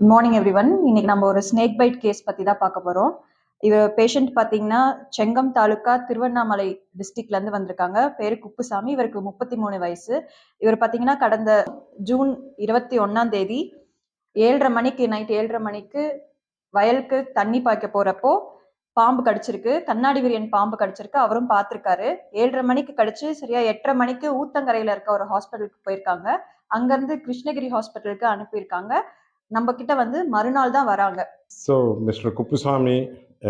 Good morning everyone இன்னைக்கு நம்ம ஒரு ஸ்னேக் பைட் கேஸ் பத்தி தான் பார்க்க போறோம். இவர் பேஷண்ட் பாத்தீங்கன்னா செங்கம் தாலுக்கா திருவண்ணாமலை டிஸ்ட்ரிக்ட்ல இருந்து வந்திருக்காங்க. பேரு குப்புசாமி. இவருக்கு முப்பத்தி மூணு வயசு. இவர் பாத்தீங்கன்னா கடந்த ஜூன் இருபத்தி ஒன்னாம் தேதி ஏழரை மணிக்கு நைட் ஏழரை மணிக்கு வயலுக்கு தண்ணி பாய்க்க போறப்போ பாம்பு கடிச்சிருக்கு. கண்ணாடி விரியன் பாம்பு கடிச்சிருக்கு. அவரும் பார்த்துருக்காரு ஏழரை மணிக்கு கடிச்சு சரியா எட்டரை மணிக்கு ஊத்தங்கரையில இருக்க ஒரு ஹாஸ்பிட்டலுக்கு போயிருக்காங்க. அங்கிருந்து கிருஷ்ணகிரி ஹாஸ்பிட்டலுக்கு அனுப்பியிருக்காங்க. நம்ம கிட்ட வந்து மறுநாள் தான் வராங்க. ஸோ மிஸ்டர் குப்புசாமி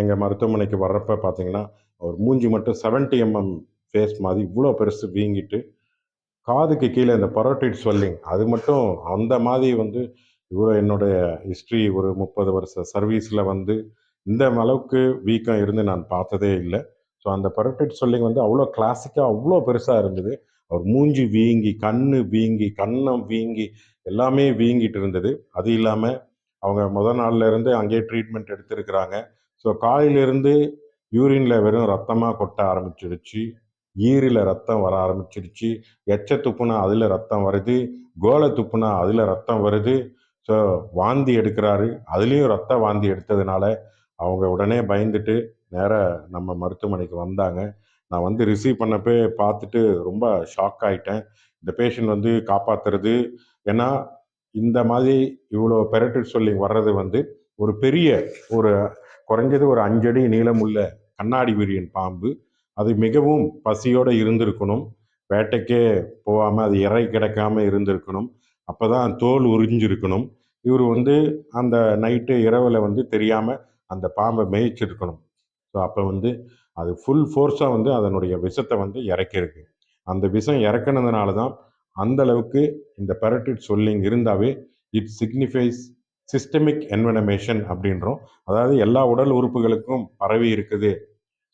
எங்கள் மருத்துவமனைக்கு வர்றப்ப பார்த்தீங்கன்னா ஒரு மூஞ்சி மட்டும் 70 எம்எம் ஃபேஸ் மாதிரி இவ்வளோ பெருசு வீங்கிட்டு காதுக்கு கீழே இந்த பரோட்டிட் ஸ்வெல்லிங் அது மட்டும் அந்த மாதிரி வந்து இவ்வளோ என்னுடைய ஹிஸ்ட்ரி ஒரு முப்பது வருஷ சர்வீஸில் வந்து இந்த அளவுக்கு வீக்கம் இருந்து நான் பார்த்ததே இல்லை. ஸோ அந்த பரோட்டிட் ஸ்வெல்லிங் வந்து அவ்வளோ கிளாசிக்காக அவ்வளோ பெருசாக இருந்தது. அவர் மூஞ்சி வீங்கி கண்ணு வீங்கி கன்னம் வீங்கி எல்லாமே வீங்கிட்டு இருந்தது. அது இல்லாமல் அவங்க முத நாள்ல இருந்து அங்கேயே ட்ரீட்மெண்ட் எடுத்திருக்கிறாங்க. ஸோ காலையிலேருந்து யூரின்ல வெறும் ரத்தமாக கொட்ட ஆரம்பிச்சிடுச்சு ஈரில் ரத்தம் வர ஆரம்பிச்சிடுச்சு எச்ச துப்புனா அதில் ரத்தம் வருது. கோலை துப்புனா அதில் ரத்தம் வருது. ஸோ வாந்தி எடுக்கிறாரு. அதுலேயும் ரத்த வாந்தி எடுத்ததுனால அவங்க உடனே பயந்துட்டு நேராக நம்ம மருத்துவமனைக்கு வந்தாங்க. நான் வந்து ரிசீவ் பண்ணப்பே பார்த்துட்டு ரொம்ப ஷாக் ஆயிட்டேன். இந்த பேஷண்ட் வந்து காப்பாத்துறது. ஏன்னா இந்த மாதிரி இவ்வளோ பெரட்டிட் சொல்லிங் வர்றது வந்து ஒரு பெரிய ஒரு குறைஞ்சது ஒரு அஞ்சடி நீளமுள்ள கண்ணாடி விரியன் பாம்பு. அது மிகவும் பசியோடு இருந்திருக்கணும். வேட்டைக்கே போகாமல் அது இறை கிடக்காம இருந்திருக்கணும். அப்போ தான் தோல் உறிஞ்சிருக்கணும். இவர் வந்து அந்த நைட்டு இரவில் வந்து தெரியாமல் அந்த பாம்பை மேய்ச்சிருக்கணும். ஸோ அப்போ வந்து அது ஃபுல் ஃபோர்ஸாக வந்து அதனுடைய விஷத்தை வந்து இறக்கிருக்கு அந்த விஷம் இறக்குனதுனால தான் அந்த அளவுக்கு இந்த பெரட்டிட் சொல்லிங் இருந்தாவே இட் சிக்னிஃபைஸ் சிஸ்டமிக் என்வனமேஷன் அப்படின்றோம். அதாவது எல்லா உடல் உறுப்புகளுக்கும் பரவி இருக்குது.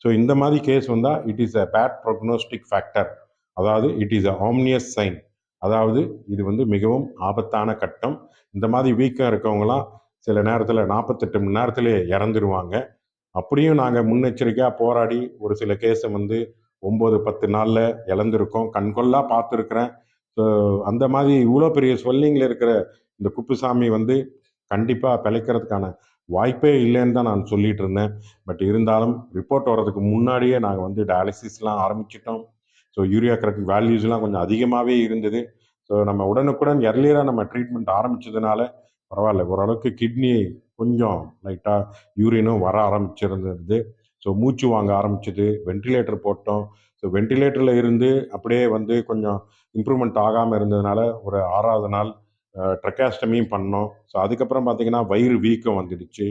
ஸோ இந்த மாதிரி கேஸ் வந்தால் it is a bad prognostic factor அதாவது it is a ominous sign அதாவது இது வந்து மிகவும் ஆபத்தான கட்டம். இந்த மாதிரி வீக்கம் இருக்கவங்களாம் சில நேரத்தில் நாற்பத்தெட்டு மணி நேரத்திலே இறந்துருவாங்க. அப்படியும் நாங்கள் முன்னெச்சரிக்கையாக போராடி ஒரு சில கேஸை வந்து ஒம்பது பத்து நாளில் இழந்திருக்கோம். கண்கொள்ளா பார்த்துருக்குறேன். ஸோ அந்த மாதிரி இவ்வளோ பெரிய ஸ்வெல்லிங்கில் இருக்கிற இந்த குப்புசாமி வந்து கண்டிப்பாக பிழைக்கிறதுக்கான வாய்ப்பே இல்லைன்னு தான் நான் சொல்லிட்டு இருந்தேன். பட் இருந்தாலும் ரிப்போர்ட் வர்றதுக்கு முன்னாடியே நாங்கள் வந்து டயாலிசிஸ்லாம் ஆரம்பிச்சிட்டோம். ஸோ யூரியா கரெக்ட் வேல்யூஸ்லாம் கொஞ்சம் அதிகமாகவே இருந்தது. ஸோ நம்ம உடனுக்குடன் எர்லியராக நம்ம ட்ரீட்மெண்ட் ஆரம்பித்ததுனால பரவாயில்ல. ஓரளவுக்கு கிட்னி கொஞ்சம் லைட்டாக யூரினும் வர ஆரம்பிச்சிருந்தது. ஸோ மூச்சு வாங்க ஆரம்பிச்சது. வென்டிலேட்டர் போட்டோம். ஸோ வென்டிலேட்டரில் இருந்து அப்படியே வந்து கொஞ்சம் இம்ப்ரூவ்மெண்ட் ஆகாமல் இருந்ததுனால ஒரு ஆறாவது நாள் ட்ரெக்காஸ்டமியும் பண்ணோம். ஸோ அதுக்கப்புறம் பார்த்தீங்கன்னா வயிறு வீக்கம் வந்துடுச்சு.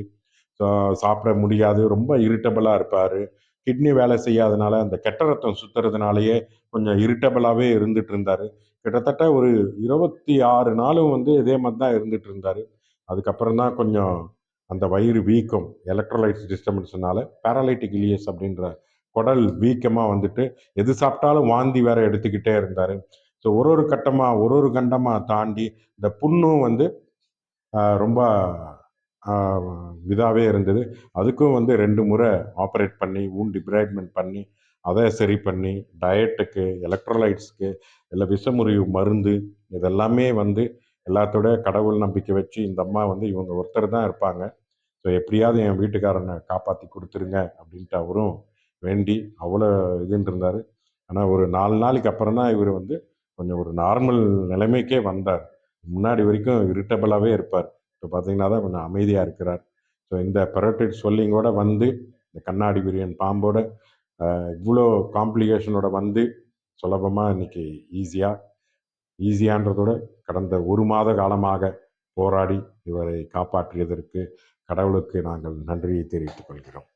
ஸோ சாப்பிட முடியாது. ரொம்ப இரிட்டபிளாக இருப்பார். கிட்னி வேலை செய்யாதனால அந்த கெட்ட ரத்தம் சுற்றுறதுனாலயே கொஞ்சம் இரிட்டபிளாகவே இருந்துட்டு இருந்தார். கிட்டத்தட்ட ஒரு இருபத்தி ஆறு நாளும் வந்து இதே மாதிரி தான் இருந்துட்டு இருந்தார். அதுக்கப்புறம் தான் கொஞ்சம் அந்த வயிறு வீக்கம் எலக்ட்ரோலைட்ஸ் டிஸ்டர்பன்ஸ்னால பேராலைட்டிக் இலியஸ் அப்படின்ற குடல் வீக்கமாக வந்துட்டு எது சாப்பிட்டாலும் வாந்தி வேற எடுத்துக்கிட்டே இருந்தார். ஸோ ஒரு ஒரு கட்டமாக ஒரு ஒரு கண்டமாக தாண்டி இந்த புண்ணும் வந்து ரொம்ப இதாகவே இருந்தது. அதுக்கும் வந்து ரெண்டு முறை ஆப்ரேட் பண்ணி wound டிப்ராய்ட்மெண்ட் பண்ணி அதை சரி பண்ணி டயட்டுக்கு எலக்ட்ரோலைட்ஸ்க்கு இல்லை விஷமுறிவு மருந்து இதெல்லாமே வந்து எல்லாத்தோட கடவுள் நம்பிக்கை வச்சு இந்த அம்மா வந்து இவங்க ஒருத்தர் தான் இருப்பாங்க. ஸோ எப்படியாவது என் வீட்டுக்காரனை காப்பாற்றி கொடுத்துருங்க அப்படின்ட்டு அவரும் வேண்டி அவ்வளோ இதுன்னு இருந்தார். ஆனால் ஒரு நாலு நாளைக்கு அப்புறம் தான் இவர் வந்து கொஞ்சம் ஒரு நார்மல் நிலைமைக்கே வந்தார். முன்னாடி வரைக்கும் இரிட்டபிளாகவே இருப்பார். இப்போ பார்த்தீங்கன்னா தான் கொஞ்சம் அமைதியாக இருக்கிறார். ஸோ இந்த பெரோட்டிட் சொல்லிங்கோட வந்து இந்த கண்ணாடி பிரியன் பாம்போட இவ்வளோ காம்ப்ளிகேஷனோட வந்து சுலபமாக இன்னைக்கு ஈஸியாக ஈஸியான்றதோட கடந்த ஒரு மாத காலமாக போராடி இவரை காப்பாற்றியதற்கு கடவுளுக்கு நாங்கள் நன்றியை தெரிவித்துக் கொள்கிறோம்.